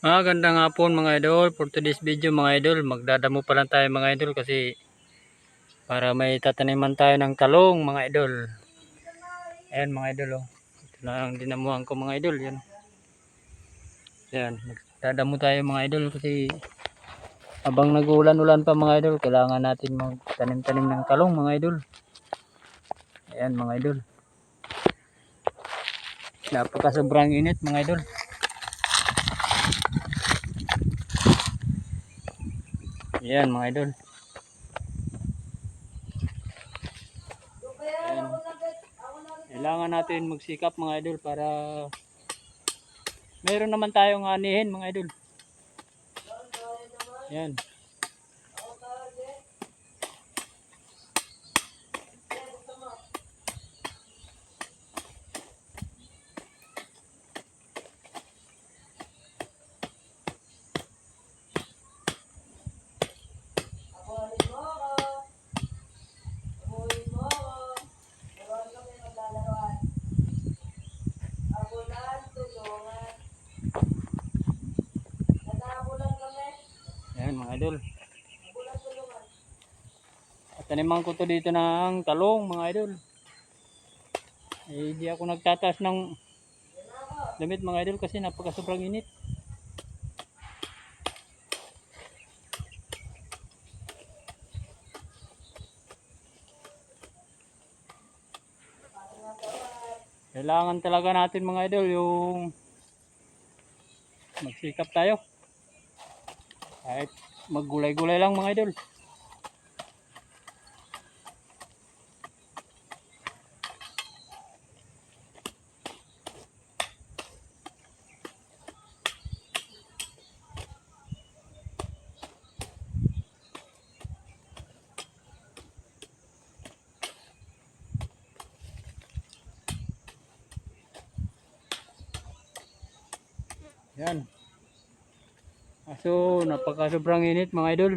Magandang hapon mga idol. For today's video mga idol, magdadamo pa lang tayo mga idol kasi para may tataniman tayo ng talong mga idol. Ayan mga idol oh. Ito na ang dinamuhan ko mga idol. Yan. Yan. Magdadamo tayo mga idol kasi habang nag-ulan-ulan pa mga idol, kailangan natin magtanim-tanim ng talong mga idol. Ayan mga idol. Napaka sobrang init mga idol. Yan mga idol. Ayan. Kailangan natin magsikap mga idol para meron naman tayong anihin mga idol. Yan. Yan mga idol. At taniman ko to dito ng talong mga idol. Eh, ako nagtataas ng damit mga idol kasi napaka sobrang init. Kailangan talaga natin mga idol yung magsikap tayo. Kahit maggulay-gulay lang mga idol. Yan. Aso, napaka sobrang init mga idol.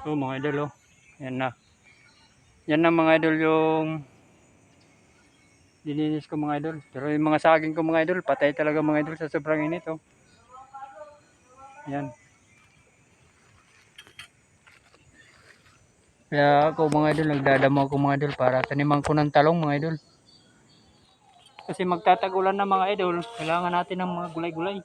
So mga idol oh. Yan na. Yan na mga idol yung dininis ko mga idol. Pero yung mga saging ko mga idol, patay talaga mga idol sa sobrang init oh. Yan. Kaya ako mga idol, nagdadamo ako mga idol para taniman ko ng talong mga idol. Kasi magtatagulan na mga idol, kailangan natin ng mga gulay-gulay.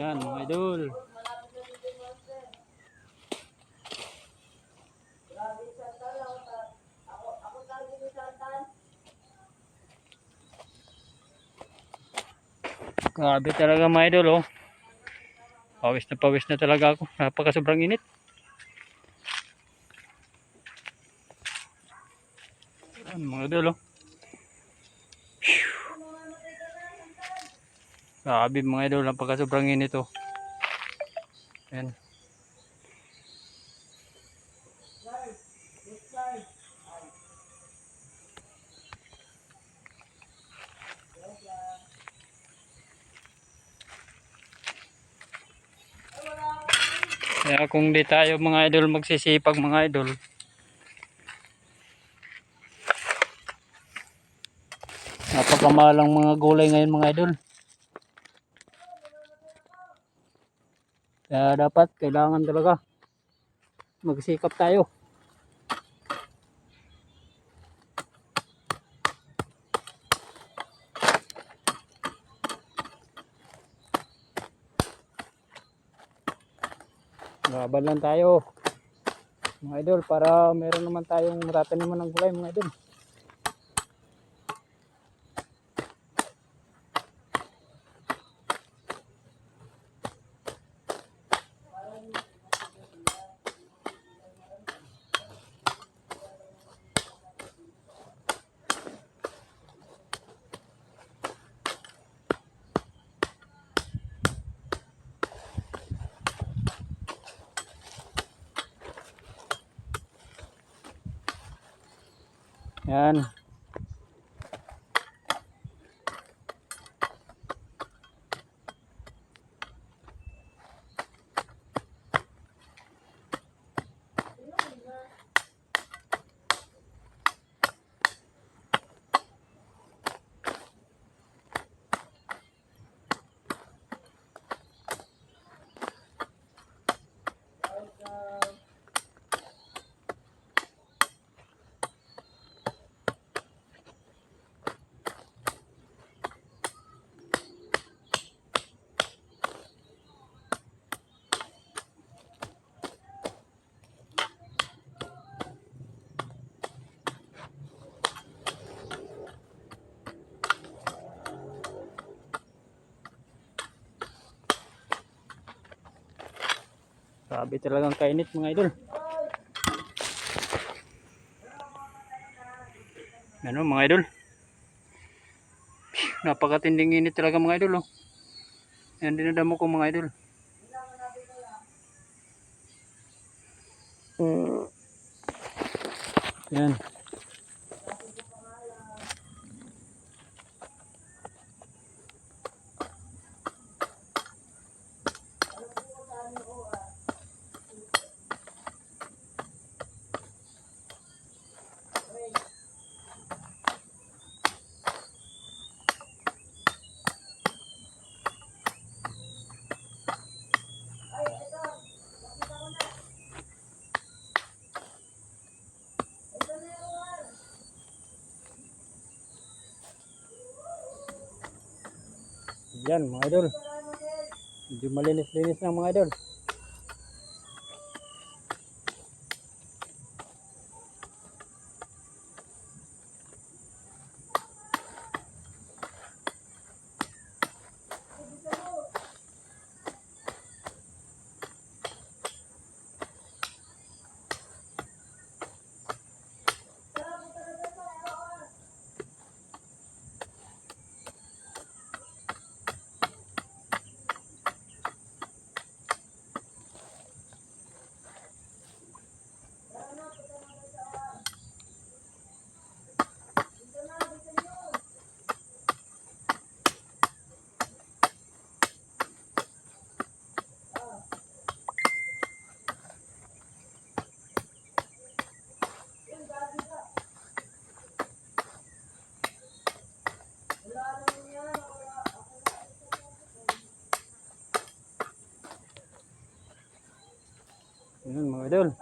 Ayan mga idol. Grabe talaga mga idol oh. Pawis na pawis na talaga ako. Napaka sobrang init. Ayan mga idol oh. Grabe mga idol, napaka sobrang init oh. Ayan. Kaya kung di tayo mga idol magsisipag mga idol. Napakamalang mga gulay ngayon mga idol. Kaya dapat kailangan talaga Magsikap tayo. Laban lang tayo. Mga idol, para meron naman tayong matataniman ng gulay mga idol. Yan. Grabe talagang kainit mga idol. Ano mga idol? Napakatinding init talaga mga idol oh. Yan dinadamo ko mga idol. Yan. Yan mga idol. Medyo malinis-linis ng mga idol. Yan mga idol.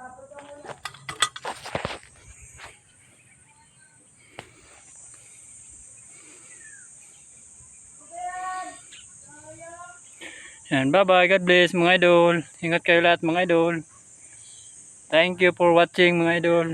Yan, bye-bye. God bless mga idol. Ingat kayo lahat mga idol. Thank you for watching mga idol.